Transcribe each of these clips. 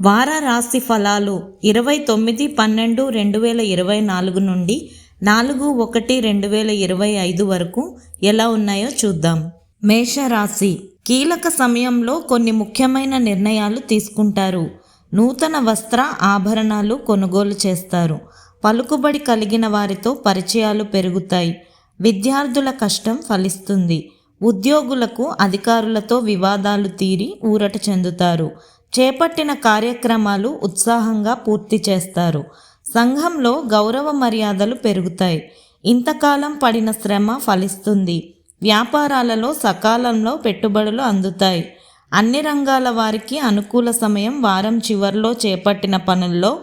వార రాశి ఫలాలు ఇరవై తొమ్మిది పన్నెండు రెండు వేల ఇరవై నాలుగు నుండి నాలుగు ఒకటి రెండు వేల ఇరవై ఐదు వరకు ఎలా ఉన్నాయో చూద్దాం. మేషరాశి కీలక సమయంలో కొన్ని ముఖ్యమైన నిర్ణయాలు తీసుకుంటారు. నూతన వస్త్ర ఆభరణాలు కొనుగోలు చేస్తారు. పలుకుబడి కలిగిన వారితో పరిచయాలు పెరుగుతాయి. విద్యార్థుల కష్టం ఫలిస్తుంది. ఉద్యోగులకు అధికారులతో వివాదాలు తీరి ఊరట చెందుతారు. చేపట్టిన కార్యక్రమాలు ఉత్సాహంగా పూర్తి చేస్తారు. సంఘంలో గౌరవ మర్యాదలు పెరుగుతాయి. ఇంతకాలం పడిన శ్రమ ఫలిస్తుంది. వ్యాపారాలలో సకాలంలో పెట్టుబడులు అందుతాయి. అన్ని రంగాల వారికి అనుకూల సమయం వారం చివర్లో చేపట్టిన పనుల్లో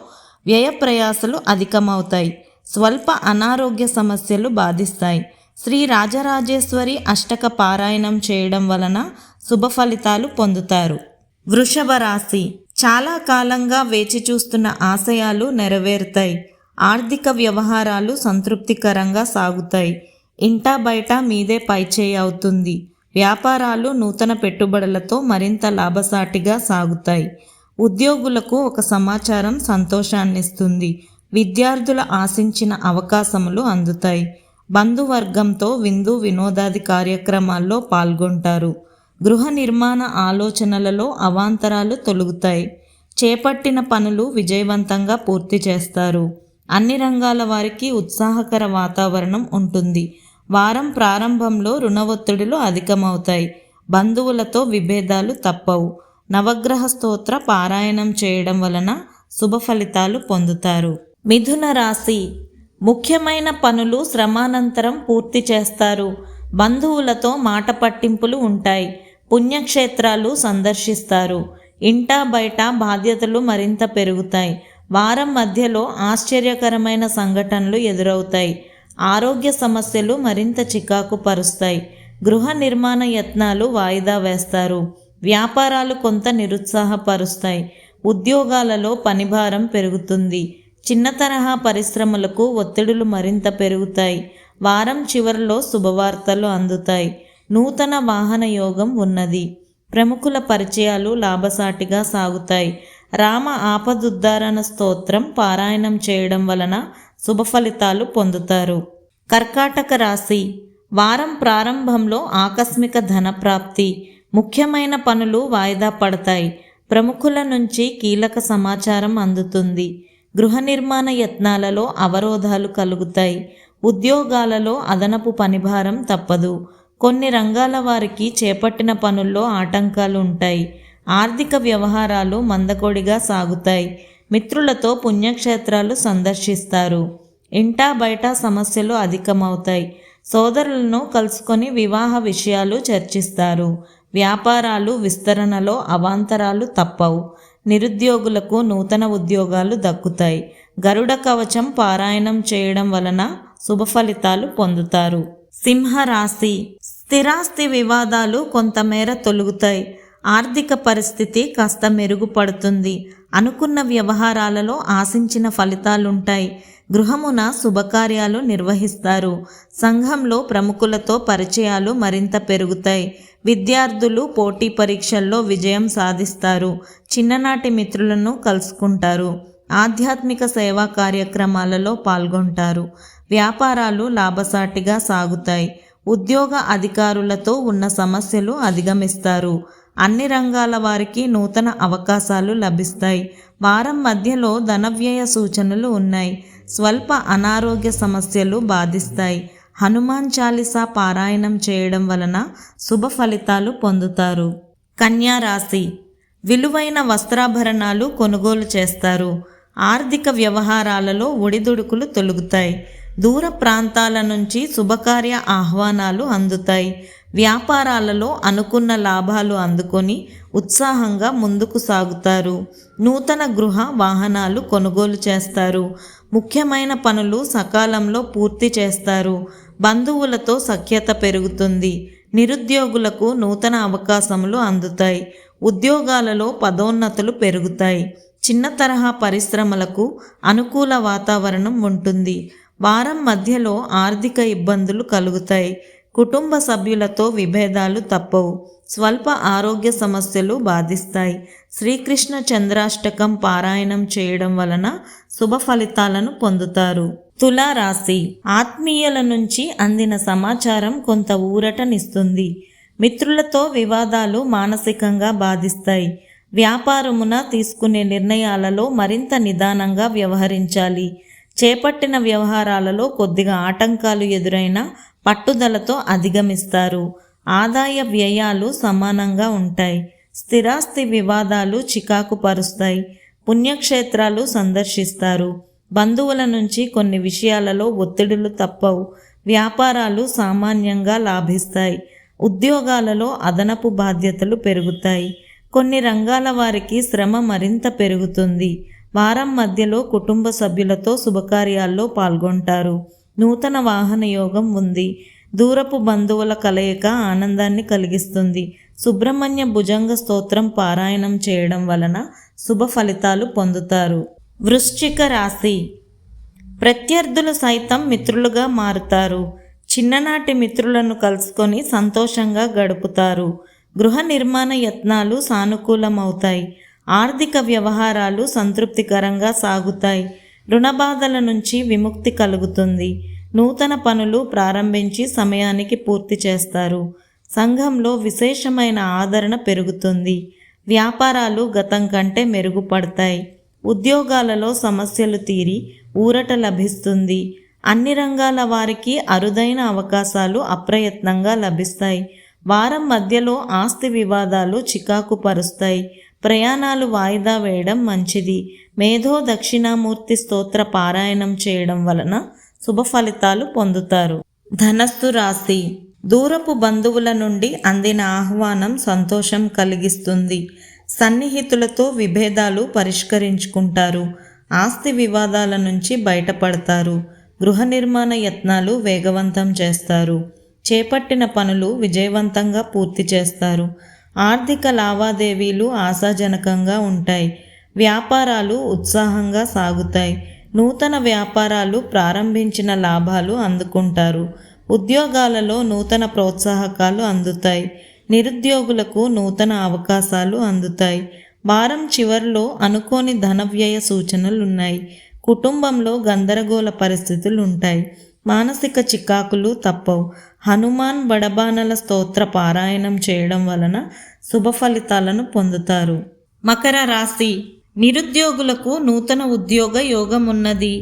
వ్యయ ప్రయాసలు అధికమవుతాయి. స్వల్ప అనారోగ్య సమస్యలు బాధిస్తాయి. శ్రీ రాజరాజేశ్వరి అష్టక పారాయణం చేయడం వలన శుభ ఫలితాలు పొందుతారు. వృషభ రాశి చాలా కాలంగా వేచి చూస్తున్న ఆశయాలు నెరవేరుతాయి. ఆర్థిక వ్యవహారాలు సంతృప్తికరంగా సాగుతాయి. ఇంటా బయట మీదే పైచేయి అవుతుంది. వ్యాపారాలు నూతన పెట్టుబడులతో మరింత లాభసాటిగా సాగుతాయి. ఉద్యోగులకు ఒక సమాచారం సంతోషాన్నిస్తుంది. విద్యార్థుల ఆశించిన అవకాశములు అందుతాయి. బంధువర్గంతో విందు వినోదాది కార్యక్రమాల్లో పాల్గొంటారు. గృహ నిర్మాణ ఆలోచనలలో అవాంతరాలు తొలుగుతాయి. చేపట్టిన పనులు విజయవంతంగా పూర్తి చేస్తారు. అన్ని రంగాల వారికి ఉత్సాహకర వాతావరణం ఉంటుంది. వారం ప్రారంభంలో రుణ ఒత్తిడులు అధికమవుతాయి. బంధువులతో విభేదాలు తప్పవు. నవగ్రహ స్తోత్ర పారాయణం చేయడం వలన శుభ ఫలితాలు పొందుతారు. మిథున రాశి. ముఖ్యమైన పనులు శ్రమానంతరం పూర్తి చేస్తారు. బంధువులతో మాట పట్టింపులు ఉంటాయి. పుణ్యక్షేత్రాలు సందర్శిస్తారు. ఇంటా బయట బాధ్యతలు మరింత పెరుగుతాయి. వారం మధ్యలో ఆశ్చర్యకరమైన సంఘటనలు ఎదురవుతాయి. ఆరోగ్య సమస్యలు మరింత చికాకు పరుస్తాయి. గృహ నిర్మాణ యత్నాలు వాయిదా వేస్తారు. వ్యాపారాలు కొంత నిరుత్సాహపరుస్తాయి. ఉద్యోగాలలో పనిభారం పెరుగుతుంది. చిన్న తరహా పరిశ్రమలకు ఒత్తిడులు మరింత పెరుగుతాయి. వారం చివరిలో శుభవార్తలు అందుతాయి. నూతన వాహన యోగం ఉన్నది. ప్రముఖుల పరిచయాలు లాభసాటిగా సాగుతాయి. రామ ఆపదుద్ధారణ స్తోత్రం పారాయణం చేయడం వలన శుభ ఫలితాలు పొందుతారు. కర్కాటక రాశి. వారం ప్రారంభంలో ఆకస్మిక ధనప్రాప్తి ముఖ్యమైన పనులు వాయిదా పడతాయి. ప్రముఖుల నుంచి కీలక సమాచారం అందుతుంది. గృహ నిర్మాణ యత్నాలలో అవరోధాలు కలుగుతాయి. ఉద్యోగాలలో అదనపు పనిభారం తప్పదు. కొన్ని రంగాల వారికి చేపట్టిన పనుల్లో ఆటంకాలు ఉంటాయి ఆర్థిక వ్యవహారాలు మందకొడిగా సాగుతాయి. మిత్రులతో పుణ్యక్షేత్రాలు సందర్శిస్తారు. ఇంటా బయట సమస్యలు అధికమవుతాయి. సోదరులను కలుసుకొని వివాహ విషయాలు చర్చిస్తారు. వ్యాపారాలు విస్తరణలో అవాంతరాలు తప్పవు. నిరుద్యోగులకు నూతన ఉద్యోగాలు దక్కుతాయి. గరుడ కవచం పారాయణం చేయడం వలన శుభ ఫలితాలు పొందుతారు. సింహరాశి స్థిరాస్తి వివాదాలు కొంతమేర తొలుగుతాయి. ఆర్థిక పరిస్థితి కాస్త మెరుగుపడుతుంది. అనుకున్న వ్యవహారాలలో ఆశించిన ఫలితాలుంటాయి. గృహమున శుభకార్యాలు నిర్వహిస్తారు. సంఘంలో ప్రముఖులతో పరిచయాలు మరింత పెరుగుతాయి. విద్యార్థులు పోటీ పరీక్షల్లో విజయం సాధిస్తారు. చిన్ననాటి మిత్రులను కలుసుకుంటారు. ఆధ్యాత్మిక సేవా కార్యక్రమాలలో పాల్గొంటారు. వ్యాపారాలు లాభసాటిగా సాగుతాయి. ఉద్యోగ అధికారులతో ఉన్న సమస్యలు అధిగమిస్తారు. అన్ని రంగాల వారికి నూతన అవకాశాలు లభిస్తాయి. వారం మధ్యలో ధనవ్యయ సూచనలు ఉన్నాయి. స్వల్ప అనారోగ్య సమస్యలు బాధిస్తాయి. హనుమాన్ చాలీసా పారాయణం చేయడం వలన శుభ ఫలితాలు పొందుతారు. కన్యా రాశి. విలువైన వస్త్రాభరణాలు కొనుగోలు చేస్తారు. ఆర్థిక వ్యవహారాలలో ఒడిదుడుకులు తొలుగుతాయి. దూర ప్రాంతాల నుంచి శుభకార్య ఆహ్వానాలు అందుతాయి. వ్యాపారాలలో అనుకున్న లాభాలు అందుకొని ఉత్సాహంగా ముందుకు సాగుతారు. నూతన గృహ వాహనాలు కొనుగోలు చేస్తారు. ముఖ్యమైన పనులు సకాలంలో పూర్తి చేస్తారు. బంధువులతో సఖ్యత పెరుగుతుంది. నిరుద్యోగులకు నూతన అవకాశములు అందుతాయి. ఉద్యోగాలలో పదోన్నతులు పెరుగుతాయి. చిన్న తరహా పరిశ్రమలకు అనుకూల వాతావరణం ఉంటుంది. వారం మధ్యలో ఆర్థిక ఇబ్బందులు కలుగుతాయి. కుటుంబ సభ్యులతో విభేదాలు తప్పవు. స్వల్ప ఆరోగ్య సమస్యలు బాధిస్తాయి. శ్రీకృష్ణ చంద్రాష్టకం పారాయణం చేయడం వలన శుభ ఫలితాలను పొందుతారు. తులారాశి. ఆత్మీయుల నుంచి అందిన సమాచారం కొంత ఊరటనిస్తుంది. మిత్రులతో వివాదాలు మానసికంగా బాధిస్తాయి. వ్యాపారమున తీసుకునే నిర్ణయాలలో మరింత నిదానంగా వ్యవహరించాలి. చేపట్టిన వ్యవహారాలలో కొద్దిగా ఆటంకాలు ఎదురైనా పట్టుదలతో అధిగమిస్తారు. ఆదాయ వ్యయాలు సమానంగా ఉంటాయి. స్థిరాస్తి వివాదాలు చికాకు పరుస్తాయి. పుణ్యక్షేత్రాలు సందర్శిస్తారు. బంధువుల నుంచి కొన్ని విషయాలలో ఒత్తిడులు తప్పవు. వ్యాపారాలు సామాన్యంగా లాభిస్తాయి. ఉద్యోగాలలో అదనపు బాధ్యతలు పెరుగుతాయి. కొన్ని రంగాల వారికి శ్రమ మరింత పెరుగుతుంది. వారం మధ్యలో కుటుంబ సభ్యులతో శుభకార్యాల్లో పాల్గొంటారు. నూతన వాహన యోగం ఉంది. దూరపు బంధువుల కలయిక ఆనందాన్ని కలిగిస్తుంది. సుబ్రహ్మణ్య భుజంగ స్తోత్రం పారాయణం చేయడం వలన శుభ ఫలితాలు పొందుతారు. వృశ్చిక రాశి. ప్రత్యర్థులు సైతం మిత్రులుగా మారుతారు. చిన్ననాటి మిత్రులను కలుసుకొని సంతోషంగా గడుపుతారు. గృహ నిర్మాణ యత్నాలు సానుకూలమవుతాయి. ఆర్థిక వ్యవహారాలు సంతృప్తికరంగా సాగుతాయి. రుణబాధల నుంచి విముక్తి కలుగుతుంది. నూతన పనులు ప్రారంభించి సమయానికి పూర్తి చేస్తారు. సంఘంలో విశేషమైన ఆదరణ పెరుగుతుంది. వ్యాపారాలు గతం కంటే మెరుగుపడతాయి. ఉద్యోగాలలో సమస్యలు తీరి ఊరట లభిస్తుంది. అన్ని రంగాల వారికి అరుదైన అవకాశాలు అప్రయత్నంగా లభిస్తాయి. వారం మధ్యలో ఆస్తి వివాదాలు చికాకు పరుస్తాయి ప్రయాణాలు వాయిదా వేయడం మంచిది. మేధో దక్షిణామూర్తి స్తోత్ర పారాయణం చేయడం వలన శుభ ఫలితాలు పొందుతారు. ధనస్సు రాశి. దూరపు బంధువుల నుండి అందిన ఆహ్వానం సంతోషం కలిగిస్తుంది. సన్నిహితులతో విభేదాలు పరిష్కరించుకుంటారు. ఆస్తి వివాదాల నుంచి బయటపడతారు. గృహ నిర్మాణ యత్నాలు వేగవంతం చేస్తారు. చేపట్టిన పనులు విజయవంతంగా పూర్తి చేస్తారు. ఆర్థిక లావాదేవీలు ఆశాజనకంగా ఉంటాయి. వ్యాపారాలు ఉత్సాహంగా సాగుతాయి. నూతన వ్యాపారాలు ప్రారంభించిన లాభాలు అందుకుంటారు. ఉద్యోగాలలో నూతన ప్రోత్సాహకాలు అందుతాయి. నిరుద్యోగులకు నూతన అవకాశాలు అందుతాయి. వారం చివరిలో అనుకోని ధన వ్యయ సూచనలు ఉన్నాయి కుటుంబంలో గందరగోళ పరిస్థితులు ఉంటాయి మానసిక చికాకులు తప్పవు. హనుమాన్ బడబానల స్తోత్ర పారాయణం చేయడం వలన శుభ ఫలితాలను పొందుతారు. మకర రాశి. నిరుద్యోగులకు నూతన ఉద్యోగ యోగం ఉన్నది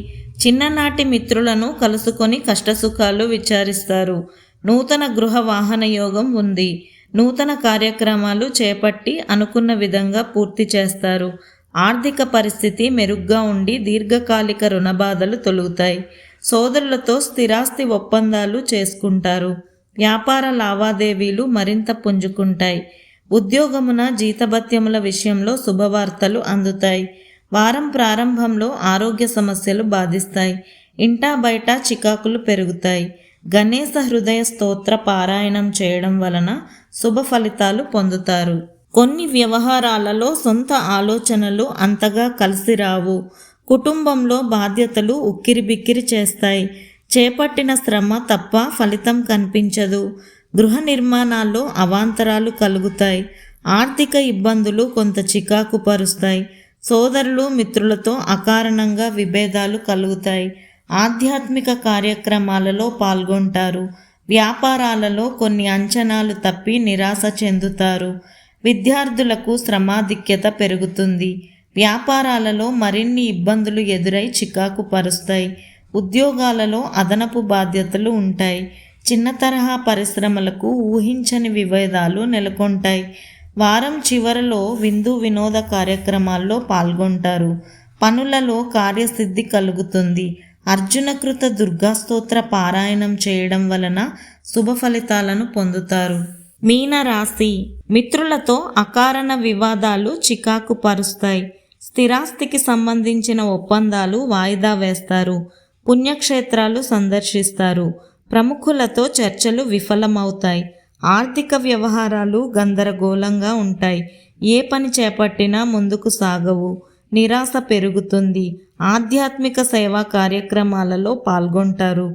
చిన్ననాటి మిత్రులను కలుసుకొని కష్టసుఖాలు విచారిస్తారు. నూతన గృహ వాహన యోగం ఉంది. నూతన కార్యక్రమాలు చేపట్టి అనుకున్న విధంగా పూర్తి చేస్తారు. ఆర్థిక పరిస్థితి మెరుగ్గా ఉండి దీర్ఘకాలిక రుణబాధలు తొలుగుతాయి. సోదరులతో స్థిరాస్తి ఒప్పందాలు చేసుకుంటారు. వ్యాపార లావాదేవీలు మరింత పుంజుకుంటాయి. ఉద్యోగమున జీతభత్యముల విషయంలో శుభవార్తలు అందుతాయి. వారం ప్రారంభంలో ఆరోగ్య సమస్యలు బాధిస్తాయి. ఇంటా బయట చికాకులు పెరుగుతాయి. గణేశ హృదయ స్తోత్ర పారాయణం చేయడం వలన శుభ ఫలితాలు పొందుతారు. కొన్ని వ్యవహారాలలో సొంత ఆలోచనలు అంతగా కలిసి రావు. కుటుంబంలో బాధ్యతలు ఉక్కిరిబిక్కిరి చేస్తాయి. చేపట్టిన శ్రమ తప్ప ఫలితం కనిపించదు. గృహ నిర్మాణాల్లో అవాంతరాలు కలుగుతాయి. ఆర్థిక ఇబ్బందులు కొంత చికాకు పరుస్తాయి. సోదరులు మిత్రులతో అకారణంగా విభేదాలు కలుగుతాయి. ఆధ్యాత్మిక కార్యక్రమాలలో పాల్గొంటారు. వ్యాపారాలలో కొన్ని అంచనాలు తప్పి నిరాశ చెందుతారు. విద్యార్థులకు శ్రమాధిక్యత పెరుగుతుంది. వ్యాపారాలలో మరిన్ని ఇబ్బందులు ఎదురై చికాకు పరుస్తాయి. ఉద్యోగాలలో అదనపు బాధ్యతలు ఉంటాయి. చిన్న తరహా పరిశ్రమలకు ఊహించని విభేదాలు నెలకొంటాయి. వారం చివరలో విందు వినోద కార్యక్రమాల్లో పాల్గొంటారు. పనులలో కార్యసిద్ధి కలుగుతుంది. అర్జునకృత దుర్గాస్తోత్ర పారాయణం చేయడం వలన శుభ ఫలితాలను పొందుతారు. మీన రాశి మిత్రులతో అకారణ వివాదాలు చికాకు పరుస్తాయి. స్థిరాస్తికి సంబంధించిన ఒప్పందాలు వాయిదా వేస్తారు. పుణ్యక్షేత్రాలు సందర్శిస్తారు. ప్రముఖులతో చర్చలు విఫలమవుతాయి. ఆర్థిక వ్యవహారాలు గందరగోళంగా ఉంటాయి. ఏ పని చేపట్టినా ముందుకు సాగవు. నిరాశ పెరుగుతుంది. ఆధ్యాత్మిక సేవా కార్యక్రమాలలో పాల్గొంటారు.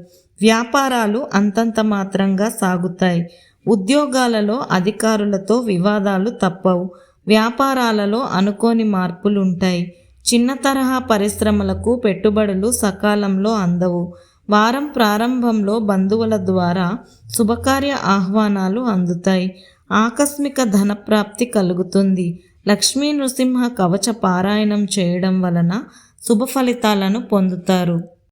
వ్యాపారాలు అంతంత మాత్రంగా సాగుతాయి. ఉద్యోగాలలో అధికారులతో వివాదాలు తప్పవు. వ్యాపారాలలో అనుకోని మార్పులు ఉంటాయి చిన్న తరహా పరిశ్రమలకు పెట్టుబడులు సకాలంలో అందవు. వారం ప్రారంభంలో బంధువుల ద్వారా శుభకార్య ఆహ్వానాలు అందుతాయి. ఆకస్మిక ధనప్రాప్తి కలుగుతుంది. లక్ష్మీ నృసింహ కవచ పారాయణం చేయడం వలన శుభ ఫలితాలను పొందుతారు.